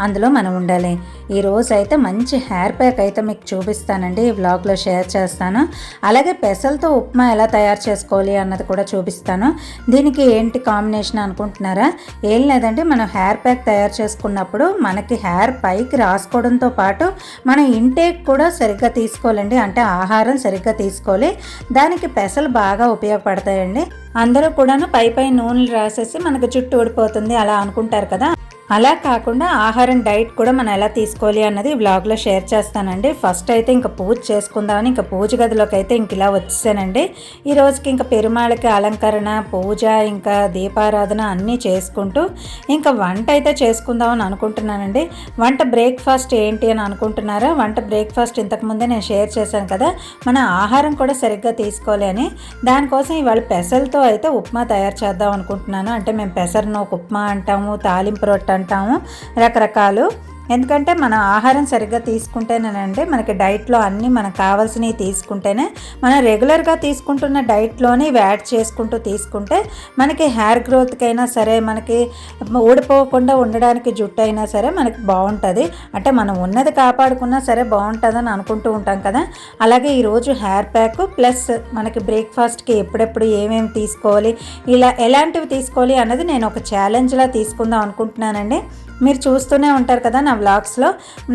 అందులో మనం ఉండాలి. ఈ రోజు అయితే మంచి హెయిర్ ప్యాక్ అయితే మీకు చూపిస్తానండి. ఈ వ్లాగ్లో షేర్ చేస్తాను. అలాగే పెసలతో ఉప్మా ఎలా తయారు చేసుకోవాలి అన్నది కూడా చూపిస్తాను. దీనికి ఏంటి కాంబినేషన్ అనుకుంటున్నారా? ఏం లేదంటే మనం హెయిర్ ప్యాక్ తయారు చేసుకున్నప్పుడు మనకి హెయిర్ పైకి రాసుకోవడంతో పాటు మనం ఇంటేక్ కూడా సరిగ్గా తీసుకోవాలండి. అంటే ఆహారం సరిగ్గా తీసుకోవాలి. దానికి పెసలు బాగా ఉపయోగపడతాయండి. అందరూ కూడాను పై పై నూనెలు రాసేసి మనకు జుట్టు ఊడిపోతుంది. అలా అనుకుంటారు కదా. అలా కాకుండా ఆహారం డైట్ కూడా మనం ఎలా తీసుకోవాలి అన్నది బ్లాగ్లో వ్లాగ్లో షేర్ చేస్తానండి. ఫస్ట్ అయితే ఇంకా పూజ చేసుకుందామని ఇంకా పూజ గదిలోకి అయితే ఇంక ఇలా వచ్చేసానండి. ఈ రోజుకి ఇంకా పెరుమాళకి అలంకరణ పూజ ఇంకా దీపారాధన అన్నీ చేసుకుంటూ ఇంకా వంట అయితే చేసుకుందామని అనుకుంటున్నానండి. వంట బ్రేక్ఫాస్ట్ ఏంటి అని అనుకుంటున్నారా? వంట బ్రేక్ఫాస్ట్ ఇంతకుముందే నేను షేర్ చేశాను కదా మన ఆహారం కూడా సరిగ్గా తీసుకోవాలి అని. దానికోసం ఇవాళ పెసలతో అయితే ఉప్మా తయారు చేద్దాం అనుకుంటున్నాను. అంటే మేము పెసరను ఒక ఉప్మా అంటాము తాలింపు రొట్టె అంటాము. రకరకాలు ఎందుకంటే మన ఆహారం సరిగ్గా తీసుకుంటేనేనంటే మనకి డైట్లో అన్నీ మనకు కావాల్సినవి తీసుకుంటేనే మనం రెగ్యులర్గా తీసుకుంటున్న డైట్లోనే ఇవి యాడ్ చేసుకుంటూ తీసుకుంటే మనకి హెయిర్ గ్రోత్కి అయినా సరే మనకి ఊడిపోకుండా ఉండడానికి జుట్టు అయినా సరే మనకి బాగుంటుంది. అంటే మనం ఉన్నది కాపాడుకున్నా సరే బాగుంటుందని అనుకుంటూ ఉంటాం కదా. అలాగే ఈరోజు హెయిర్ ప్యాక్ ప్లస్ మనకి బ్రేక్ఫాస్ట్కి ఎప్పుడెప్పుడు ఏమేమి తీసుకోవాలి ఇలా ఎలాంటివి తీసుకోవాలి అన్నది నేను ఒక ఛాలెంజ్లా తీసుకుందాం అనుకుంటున్నానండి. మీరు చూస్తూనే ఉంటారు కదా నా వ్లాగ్స్లో.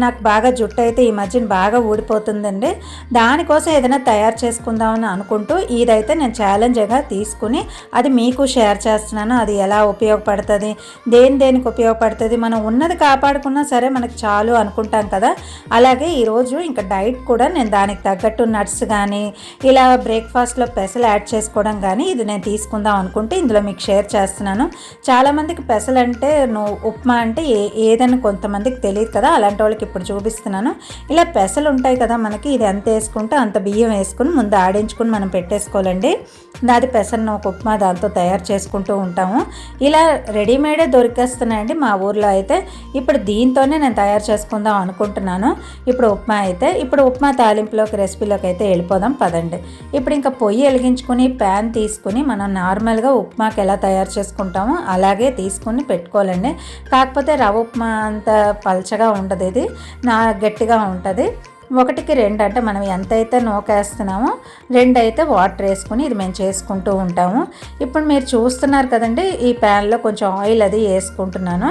నాకు బాగా జుట్టు అయితే ఈ మధ్యన బాగా ఊడిపోతుందండి. దానికోసం ఏదైనా తయారు చేసుకుందామని అనుకుంటూ ఇదైతే నేను ఛాలెంజ్గా తీసుకుని అది మీకు షేర్ చేస్తున్నాను. అది ఎలా ఉపయోగపడుతుంది? దేని దేనికి ఉపయోగపడుతుంది? మనం ఉన్నది కాపాడుకున్నా సరే మనకు చాలు అనుకుంటాం కదా. అలాగే ఈరోజు ఇంకా డైట్ కూడా నేను దానికి తగ్గట్టు నట్స్ కానీ ఇలా బ్రేక్ఫాస్ట్లో పెసలు యాడ్ చేసుకోవడం కానీ ఇది నేను తీసుకుందాం అనుకుంటే ఇందులో మీకు షేర్ చేస్తున్నాను. చాలామందికి పెసలు అంటే నువ్వు ఉప్మా అంటే ఏదని కొంతమందికి తెలియదు కదా అలాంటి వాళ్ళకి ఇప్పుడు చూపిస్తున్నాను. ఇలా పెసలు ఉంటాయి కదా మనకి ఇది ఎంత వేసుకుంటే అంత బియ్యం వేసుకుని ముందు ఆడించుకుని మనం పెట్టేసుకోవాలండి. దాది పెసరను ఒక ఉప్మా దాంతో తయారు చేసుకుంటూ ఉంటాము. ఇలా రెడీమేడే దొరికేస్తున్నాయండి మా ఊర్లో అయితే. ఇప్పుడు దీంతోనే నేను తయారు చేసుకుందాం అనుకుంటున్నాను. ఇప్పుడు ఉప్మా అయితే ఇప్పుడు ఉప్మా తాలింపులోకి రెసిపీలోకి అయితే వెళ్ళిపోదాం పదండి. ఇప్పుడు ఇంకా పొయ్యి వెలిగించుకుని ప్యాన్ తీసుకుని మనం నార్మల్గా ఉప్మాకి ఎలా తయారు చేసుకుంటామో అలాగే తీసుకుని పెట్టుకోవాలండి. కాకపోతే రవ్వ ఉప్మా అంత పల్చగా ఉండదు ఇది. నా గట్టిగా ఉంటుంది. ఒకటికి రెండు అంటే మనం ఎంతైతే నూకేస్తున్నామో రెండు అయితే వాటర్ వేసుకుని ఇది మేము చేసుకుంటూ ఉంటాము. ఇప్పుడు మీరు చూస్తున్నారు కదండి ఈ ప్యాన్లో కొంచెం ఆయిల్ అది వేసుకుంటున్నాను.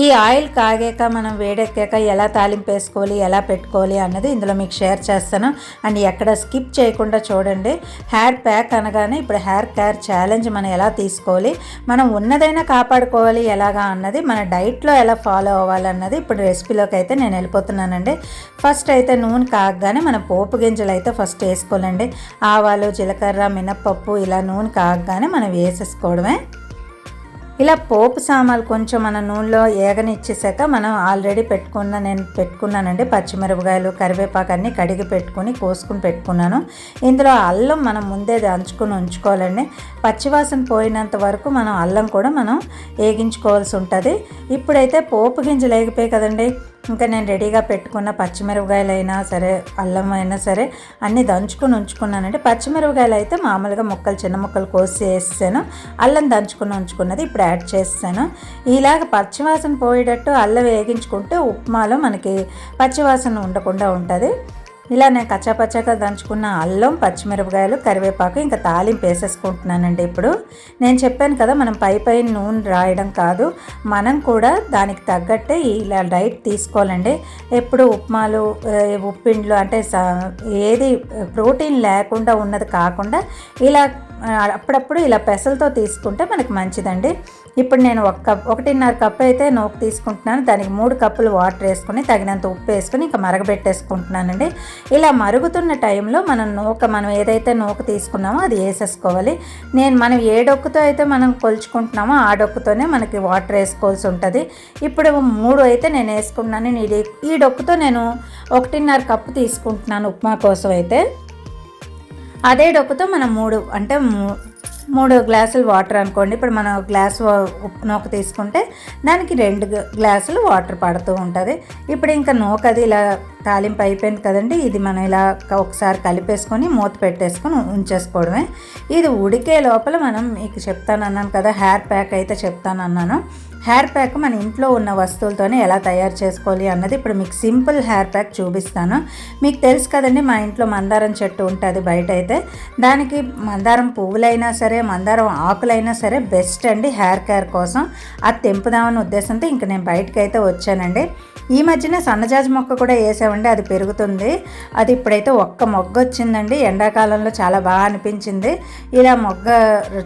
ఈ ఆయిల్ కాగాక మనం వేడెక్కాక ఎలా తాలింపు వేసుకోవాలి ఎలా పెట్టుకోవాలి అన్నది ఇందులో మీకు షేర్ చేస్తాను. అండ్ ఎక్కడ స్కిప్ చేయకుండా చూడండి. హెయిర్ ప్యాక్ అనగానే ఇప్పుడు హెయిర్ కేర్ ఛాలెంజ్ మనం ఎలా తీసుకోవాలి మనం ఉన్నదైనా కాపాడుకోవాలి ఎలాగా అన్నది మన డైట్లో ఎలా ఫాలో అవ్వాలన్నది ఇప్పుడు రెసిపీలోకి అయితే నేను వెళ్ళిపోతున్నానండి. ఫస్ట్ అయితే నూనె కాగగానే మన పోపు గింజలు అయితే ఫస్ట్ వేసుకోవాలండి. ఆవాలు జీలకర్ర మినప్పప్పు ఇలా నూనె కాగగానే మనం వేసేసుకోవడమే. ఇలా పోపు సామాన్లు కొంచెం మన నూనెలో ఏగనిచ్చేసాక మనం ఆల్రెడీ పెట్టుకున్న నేను పెట్టుకున్నానండి పచ్చిమిరపకాయలు కరివేపాకు అన్నీ కడిగి పెట్టుకుని కోసుకుని పెట్టుకున్నాను. ఇందులో అల్లం మనం ముందే దంచుకుని ఉంచుకోవాలండి. పచ్చివాసన పోయినంత వరకు మనం అల్లం కూడా మనం వేగించుకోవాల్సి ఉంటుంది. ఇప్పుడైతే పోపు గింజలు ఏగిపోయి కదండి. ఇంకా నేను రెడీగా పెట్టుకున్న పచ్చిమిరపకాయలు అయినా సరే అల్లం అయినా సరే అన్నీ దంచుకుని ఉంచుకున్నానంటే పచ్చిమిరపకాయలు అయితే మామూలుగా ముక్కలు చిన్న ముక్కలు కోసి వేసాను అల్లం దంచుకుని ఉంచుకున్నది ఇప్పుడు యాడ్ చేస్తాను. ఇలాగ పచ్చివాసన పోయేటట్టు అల్లం వేగించుకుంటే ఉప్మాలో మనకి పచ్చివాసన ఉండకుండా ఉంటుంది. ఇలా నేను కచ్చాపచ్చాగా దంచుకున్న అల్లం పచ్చిమిరపకాయలు కరివేపాకు ఇంకా తాలింపు వేసేసుకుంటున్నానండి ఇప్పుడు. నేను చెప్పాను కదా మనం పై పై నూనె రాయడం కాదు. మనం కూడా దానికి తగ్గట్టే ఇలా డైట్ తీసుకోవాలండి. ఎప్పుడు ఉప్మాలు ఉప్పిండ్లు అంటే ఏది ప్రోటీన్ లేకుండా ఉన్నది కాకుండా ఇలా అప్పుడప్పుడు ఇలా పెసలతో తీసుకుంటే మనకి మంచిదండి. ఇప్పుడు నేను ఒక కప్ ఒకటిన్నర కప్ అయితే నోకు తీసుకుంటున్నాను. దానికి మూడు కప్పులు వాటర్ వేసుకుని తగినంత ఉప్పు వేసుకుని ఇంకా మరగబెట్టేసుకుంటున్నానండి. ఇలా మరుగుతున్న టైంలో మనం నూక మనం ఏదైతే నూక తీసుకున్నామో అది వేసేసుకోవాలి. నేను మనం ఏ డొక్కుతో అయితే మనం కొలుచుకుంటున్నామో ఆ డొక్కుతోనే మనకి వాటర్ వేసుకోవాల్సి ఉంటుంది. ఇప్పుడు మూడు అయితే నేను వేసుకున్నాను ఈ డొక్కుతో నేను ఒకటిన్నర కప్పు తీసుకుంటున్నాను ఉప్మా కోసం అయితే. అదే డొక్కుతో మనం మూడు అంటే మూడు గ్లాసులు వాటర్ అనుకోండి. ఇప్పుడు మనం గ్లాస్ ఉప్పు నూక తీసుకుంటే దానికి రెండు గ్లాసులు వాటర్ పడుతూ ఉంటుంది. ఇప్పుడు ఇంకా నూక అది ఇలా తాలింపు అయిపోయింది కదండి. ఇది మనం ఇలా ఒకసారి కలిపేసుకొని మూత పెట్టేసుకొని ఉంచేసుకోవడమే. ఇది ఉడికే లోపల మనం మీకు చెప్తాను అన్నాను కదా హెయిర్ ప్యాక్ అయితే చెప్తాను అన్నాను హెయిర్ ప్యాక్ మన ఇంట్లో ఉన్న వస్తువులతోనే ఎలా తయారు చేసుకోవాలి అన్నది ఇప్పుడు మీకు సింపుల్ హెయిర్ ప్యాక్ చూపిస్తాను. మీకు తెలుసు కదండి మా ఇంట్లో మందారం చెట్టు ఉంటుంది బయట అయితే దానికి మందారం పువ్వులైనా సరే మందారం ఆకులైనా సరే బెస్ట్ అండి హెయిర్ కేర్ కోసం. అది తెంపుదామని ఉద్దేశంతో ఇంక నేను బయటకు అయితే వచ్చానండి. ఈ మధ్యన సన్నజాజి మొక్క కూడా వేసామండి అది పెరుగుతుంది. అది ఇప్పుడైతే ఒక్క మొగ్గ వచ్చిందండి ఎండాకాలంలో చాలా బాగా అనిపించింది. ఇలా మొగ్గ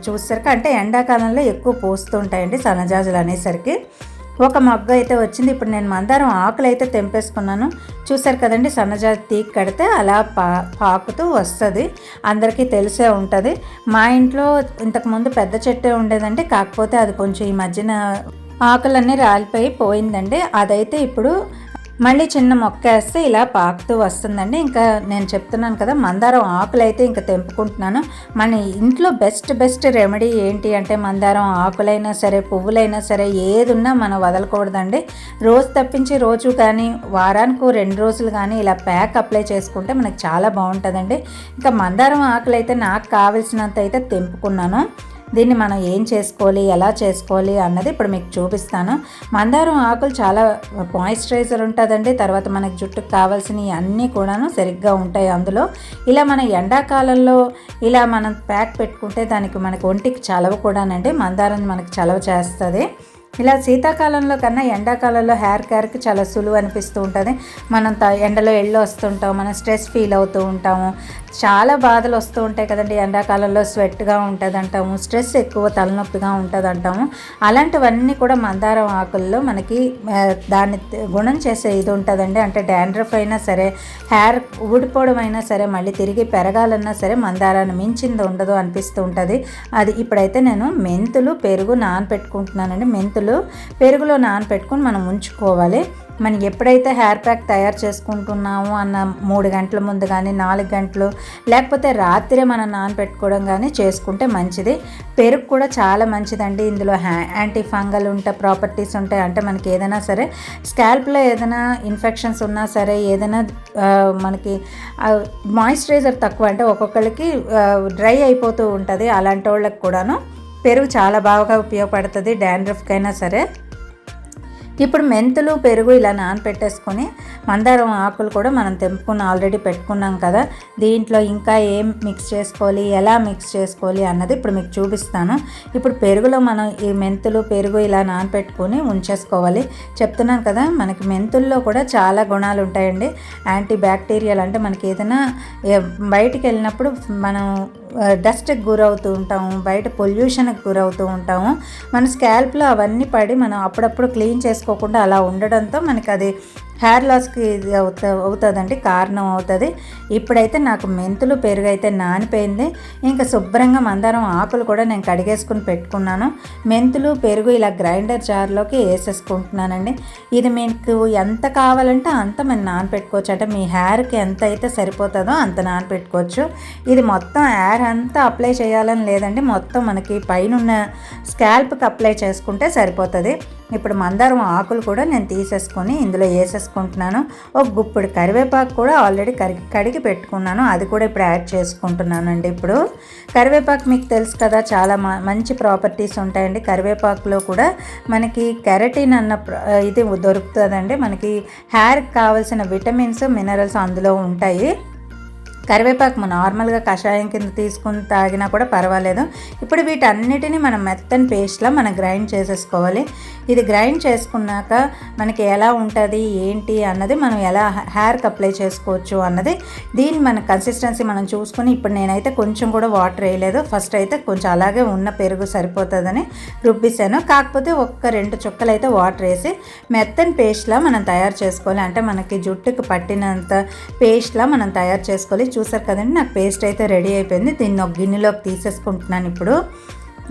చూసేసరికి అంటే ఎండాకాలంలో ఎక్కువ పూస్తుంటాయండి సన్నజాజులు వచ్చేసరికి ఒక మొగ్గ అయితే వచ్చింది. ఇప్పుడు నేను మందారం ఆకులు అయితే తెంపేసుకున్నాను. చూసారు కదండి సన్నజాతి తీగ కడితే అలా పా పాకుతూ వస్తుంది. అందరికీ తెలిసే ఉంటుంది. మా ఇంట్లో ఇంతకుముందు పెద్ద చెట్టు ఉండేదండి. కాకపోతే అది కొంచెం ఈ మధ్యన ఆకులన్నీ రాలిపోయి పోయిందండి. అదైతే ఇప్పుడు మళ్ళీ చిన్న మొక్క వేస్తే ఇలా పాకుతూ వస్తుందండి. ఇంకా నేను చెప్తున్నాను కదా మందారం ఆకులు అయితే ఇంకా తెంపుకుంటున్నాను. మన ఇంట్లో బెస్ట్ బెస్ట్ రెమెడీ ఏంటి అంటే మందారం ఆకులైనా సరే పువ్వులైనా సరే ఏది ఉన్నా మనం వదలకూడదండి. రోజు తప్పించి రోజు కానీ వారానికి రెండు రోజులు కానీ ఇలా ప్యాక్ అప్లై చేసుకుంటే మనకి చాలా బాగుంటుందండి. ఇంకా మందారం ఆకులు అయితే నాకు కావాల్సినంత అయితే తెంపుకున్నాను. దీన్ని మనం ఏం చేసుకోవాలి ఎలా చేసుకోవాలి అన్నది ఇప్పుడు మీకు చూపిస్తాను. మందారం ఆకులు చాలా మాయిశ్చరైజర్ ఉంటుందండి. తర్వాత మనకి జుట్టుకు కావాల్సినవి అన్నీ కూడాను సరిగ్గా ఉంటాయి అందులో. ఇలా మన ఎండాకాలంలో ఇలా మనం ప్యాక్ పెట్టుకుంటే దానికి మనకి ఒంటికి చలవ కూడానండి. మందారం మనకి చలవ చేస్తుంది. ఇలా శీతాకాలంలో కన్నా ఎండాకాలంలో హెయిర్ కేర్కి చాలా సులువు అనిపిస్తూ ఉంటుంది. మనం త ఎండలో ఎళ్ళు వస్తుంటాం మనం స్ట్రెస్ ఫీల్ అవుతూ ఉంటాము. చాలా బాధలు వస్తూ ఉంటాయి కదండి. ఎండాకాలంలో స్వెట్గా ఉంటుంది అంటాము స్ట్రెస్ ఎక్కువ తలనొప్పిగా ఉంటుంది అంటాము అలాంటివన్నీ కూడా మందారం ఆకుల్లో మనకి దాన్ని గుణం చేసే ఇది ఉంటుందండి. అంటే డాండ్రఫ్ అయినా సరే హెయిర్ ఊడిపోవడం అయినా సరే మళ్ళీ తిరిగి పెరగాలన్నా సరే మందారాన్ని మించింది ఉండదు అనిపిస్తూ ఉంటుంది. అది ఇప్పుడైతే నేను మెంతులు పెరుగు నానపెట్టుకుంటున్నానండి. మెంతులు పెరుగులో నానపెట్టుకుని మనం ఉంచుకోవాలి. మనం ఎప్పుడైతే హెయిర్ ప్యాక్ తయారు చేసుకుంటున్నామో అన్న మూడు గంటల ముందు కానీ నాలుగు గంటలు లేకపోతే రాత్రి మనం నానబెట్టుకోవడం కానీ చేసుకుంటే మంచిది. పెరుగు కూడా చాలా మంచిదండి. ఇందులో హ్యా యాంటీ ఫంగల్ ఉంటాయి ప్రాపర్టీస్ ఉంటాయి. అంటే మనకి ఏదైనా సరే స్కాల్ప్లో ఏదైనా ఇన్ఫెక్షన్స్ ఉన్నా సరే ఏదైనా మనకి మాయిశ్చరైజర్ తక్కువ అంటే ఒక్కొక్కరికి డ్రై అయిపోతూ ఉంటుంది. అలాంటి వాళ్ళకి కూడాను పెరుగు చాలా బాగా ఉపయోగపడుతుంది. డాండ్రఫ్కైనా సరే. ఇప్పుడు మెంతులు పెరుగు ఇలా నానపెట్టేసుకొని మందారం ఆకులు కూడా మనం తెంపుకుని ఆల్రెడీ పెట్టుకున్నాం కదా. దీంట్లో ఇంకా ఏం మిక్స్ చేసుకోవాలి ఎలా మిక్స్ చేసుకోవాలి అన్నది ఇప్పుడు మీకు చూపిస్తాను. ఇప్పుడు పెరుగులో మనం ఈ మెంతులు పెరుగు ఇలా నానపెట్టుకొని ఉంచేసుకోవాలి. చెప్తున్నాను కదా మనకి మెంతుల్లో కూడా చాలా గుణాలు ఉంటాయండి. యాంటీ బ్యాక్టీరియల్ అంటే మనకి ఏదైనా బయటికి వెళ్ళినప్పుడు మనం డస్ట్కి గురవుతూ ఉంటాము బయట పొల్యూషన్కి గురవుతూ ఉంటాము. మన స్కాల్ప్లో అవన్నీ పడి మనం అప్పుడప్పుడు క్లీన్ చేసుకోకుండా అలా ఉండడంతో మనకి అది హెయిర్ లాస్కి ఇది అవుతా అవుతుందండి కారణం అవుతుంది. ఇప్పుడైతే నాకు మెంతులు పెరుగు అయితే నానిపోయింది. ఇంకా శుభ్రంగా మందారం ఆకులు కూడా నేను కడిగేసుకుని పెట్టుకున్నాను. మెంతులు పెరుగు ఇలా గ్రైండర్ జార్లోకి వేసేసుకుంటున్నానండి. ఇది మీకు ఎంత కావాలంటే అంత మనం నానపెట్టుకోవచ్చు. అంటే మీ హెయిర్కి ఎంత అయితే సరిపోతుందో అంత నానపెట్టుకోవచ్చు. ఇది మొత్తం హెయిర్ అంతా అప్లై చేయాలని లేదండి. మొత్తం మనకి పైన స్కాల్ప్కి అప్లై చేసుకుంటే సరిపోతుంది. ఇప్పుడు మందారం ఆకులు కూడా నేను తీసేసుకొని ఇందులో వేసేసుకుంటున్నాను. ఒక గుప్పుడు కరివేపాకు కూడా ఆల్రెడీ కరిగి కడిగి పెట్టుకున్నాను. అది కూడా ఇప్పుడు యాడ్ చేసుకుంటున్నానండి ఇప్పుడు. కరివేపాకు మీకు తెలుసు కదా చాలా మ- మంచి ప్రాపర్టీస్ ఉంటాయండి. కరివేపాకులో కూడా మనకి కెరటిన్ అన్న ఇది దొరుకుతుందండి. మనకి హెయిర్కి కావాల్సిన విటమిన్స్ మినరల్స్ అందులో ఉంటాయి. కరివేపాకు మనం నార్మల్గా కషాయం కింద తీసుకుని తాగినా కూడా పర్వాలేదు. ఇప్పుడు వీటన్నిటిని మనం మెత్తని పేస్ట్లా మనం గ్రైండ్ చేసేసుకోవాలి. ఇది గ్రైండ్ చేసుకున్నాక మనకి ఎలా ఉంటుంది ఏంటి అన్నది మనం ఎలా హెయిర్కి అప్లై చేసుకోవచ్చు అన్నది దీని మన కన్సిస్టెన్సీ మనం చూసుకుని ఇప్పుడు నేనైతే కొంచెం కూడా వాటర్ వేయలేదు. ఫస్ట్ అయితే కొంచెం అలాగే ఉన్న పెరుగు సరిపోతుందని రుబ్బిసాను. కాకపోతే ఒక్క రెండు చుక్కలు అయితే వాటర్ వేసి మెత్తని పేస్ట్లా మనం తయారు చేసుకోవాలి. అంటే మనకి జుట్టుకు పట్టినంత పేస్ట్లా మనం తయారు చేసుకోవాలి. చూసారు కదండి నాకు పేస్ట్ అయితే రెడీ అయిపోయింది. దీన్ని ఒక గిన్నెలోకి తీసేసుకుంటున్నాను ఇప్పుడు.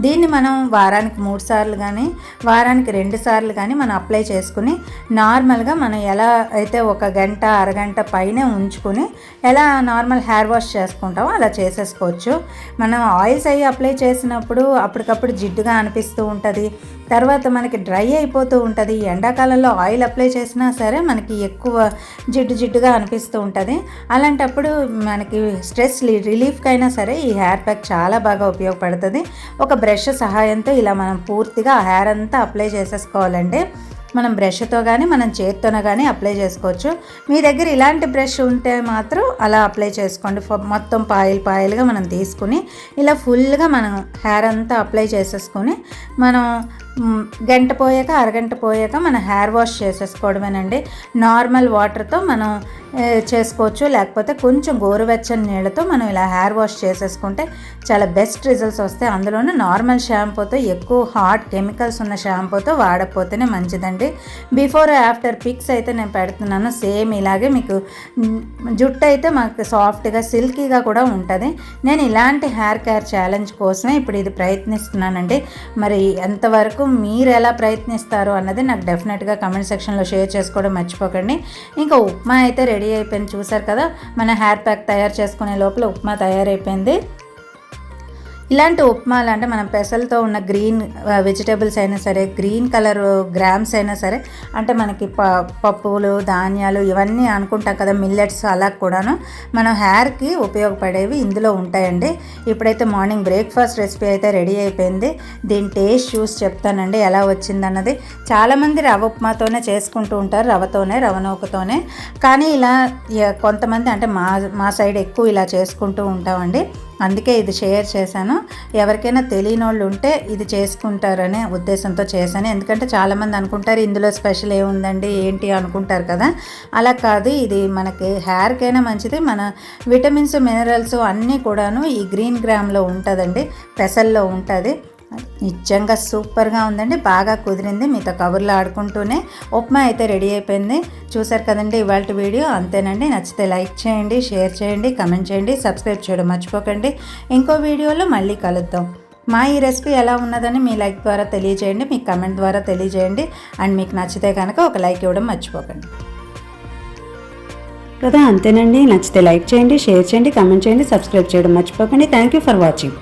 దీన్ని మనం వారానికి మూడు సార్లు కానీ వారానికి రెండు సార్లు కానీ మనం అప్లై చేసుకుని నార్మల్గా మనం ఎలా అయితే ఒక గంట అరగంట పైనే ఉంచుకుని ఎలా నార్మల్ హెయిర్ వాష్ చేసుకుంటామో అలా చేసేసుకోవచ్చు. మనం ఆయిల్స్ అవి అప్లై చేసినప్పుడు అప్పటికప్పుడు జిడ్డుగా అనిపిస్తూ ఉంటుంది. తర్వాత మనకి డ్రై అయిపోతూ ఉంటుంది. ఎండాకాలంలో ఆయిల్ అప్లై చేసినా సరే మనకి ఎక్కువ జిడ్డు జిడ్డుగా అనిపిస్తూ ఉంటుంది. అలాంటప్పుడు మనకి స్ట్రెస్ రిలీఫ్కైనా సరే ఈ హెయిర్ ప్యాక్ చాలా బాగా ఉపయోగపడుతుంది. ఒక బ్రష్ సహాయంతో ఇలా మనం పూర్తిగా హెయిర్ అంతా అప్లై చేసేసుకోవాలండి మనం బ్రష్తో కానీ మనం చేత్తోనే కానీ అప్లై చేసుకోవచ్చు. మీ దగ్గర ఇలాంటి బ్రష్ ఉంటే మాత్రం అలా అప్లై చేసుకోండి. మొత్తం పాయిల్ పాయిల్గా మనం తీసుకుని ఇలా ఫుల్గా మనం హెయిర్ అంతా అప్లై చేసేసుకొని మనం గంట పోయాక అరగంట పోయాక మన హెయిర్ వాష్ చేసేసుకోవడమేనండి. నార్మల్ వాటర్తో మనం చేసుకోవచ్చు. లేకపోతే కొంచెం గోరువెచ్చని నీళ్ళతో మనం ఇలా హెయిర్ వాష్ చేసేసుకుంటే చాలా బెస్ట్ రిజల్ట్స్ వస్తాయి. అందులోనే నార్మల్ షాంపూతో ఎక్కువ హాట్ కెమికల్స్ ఉన్న షాంపూతో వాడకపోతేనే మంచిదండి. బిఫోర్ ఆఫ్టర్ పిక్స్ అయితే నేను పెడుతున్నాను. సేమ్ ఇలాగే మీకు జుట్టు అయితే మాకు సాఫ్ట్గా సిల్కీగా కూడా ఉంటుంది. నేను ఇలాంటి హెయిర్ కేర్ ఛాలెంజ్ కోసమే ఇప్పుడు ఇది ప్రయత్నిస్తున్నానండి. మరి ఎంతవరకు మీరు ఎలా ప్రయత్నిస్తారు అన్నది నాకు డెఫినెట్గా కమెంట్ సెక్షన్లో షేర్ చేసుకోవడం మర్చిపోకండి. ఇంకా ఉప్మా అయితే రెడీ అయిపోయింది. చూసారు కదా మన హెయిర్ ప్యాక్ తయారు చేసుకునే లోపల ఉప్మా తయారైపోయింది. ఇలాంటి ఉప్మాలు అంటే మనం పెసలతో ఉన్న గ్రీన్ వెజిటేబుల్స్ అయినా సరే గ్రీన్ కలర్ గ్రామ్స్ అయినా సరే అంటే మనకి ప పప్పులు ధాన్యాలు ఇవన్నీ అనుకుంటాం కదా మిల్లెట్స్ అలా కూడాను. మనం హెయిర్కి ఉపయోగపడేవి ఇందులో ఉంటాయండి. ఇప్పుడైతే మార్నింగ్ బ్రేక్ఫాస్ట్ రెసిపీ అయితే రెడీ అయిపోయింది. దీని టేస్ట్ చూసి చెప్తానండి ఎలా వచ్చిందన్నది. చాలామంది రవ ఉప్మాతోనే చేసుకుంటూ ఉంటారు రవతోనే రవనౌకతోనే కానీ ఇలా కొంతమంది అంటే మా మా సైడ్ ఎక్కువ ఇలా చేసుకుంటూ ఉంటామండి. అందుకే ఇది షేర్ చేశాను. ఎవరికైనా తెలియని వాళ్ళు ఉంటే ఇది చేసుకుంటారనే ఉద్దేశంతో చేశాను. ఎందుకంటే చాలామంది అనుకుంటారు ఇందులో స్పెషల్ ఏముందండి ఏంటి అనుకుంటారు కదా. అలా కాదు ఇది మనకి హెయిర్కైనా మంచిది. మన విటమిన్స్ మినరల్స్ అన్నీ కూడాను ఈ గ్రీన్ గ్రామ్లో ఉంటుందండి పెసల్లో ఉంటుంది. నిజంగా సూపర్గా ఉందండి. బాగా కుదిరింది. మీతో కబుర్లు ఆడుకుంటూనే ఉప్మా అయితే రెడీ అయిపోయింది. చూసారు కదండి ఇవాళ వీడియో. అంతేనండి. నచ్చితే లైక్ చేయండి షేర్ చేయండి కమెంట్ చేయండి సబ్స్క్రైబ్ చేయడం మర్చిపోకండి. ఇంకో వీడియోలో మళ్ళీ కలుద్దాం. మా ఈ రెసిపీ ఎలా ఉన్నదని మీ లైక్ ద్వారా తెలియజేయండి మీ కమెంట్ ద్వారా తెలియజేయండి. అండ్ మీకు నచ్చితే కనుక ఒక లైక్ ఇవ్వడం మర్చిపోకండి. కదా అంతేనండి. నచ్చితే లైక్ చేయండి షేర్ చేయండి కమెంట్ చేయండి సబ్స్క్రైబ్ చేయడం మర్చిపోకండి. Thank you for watching.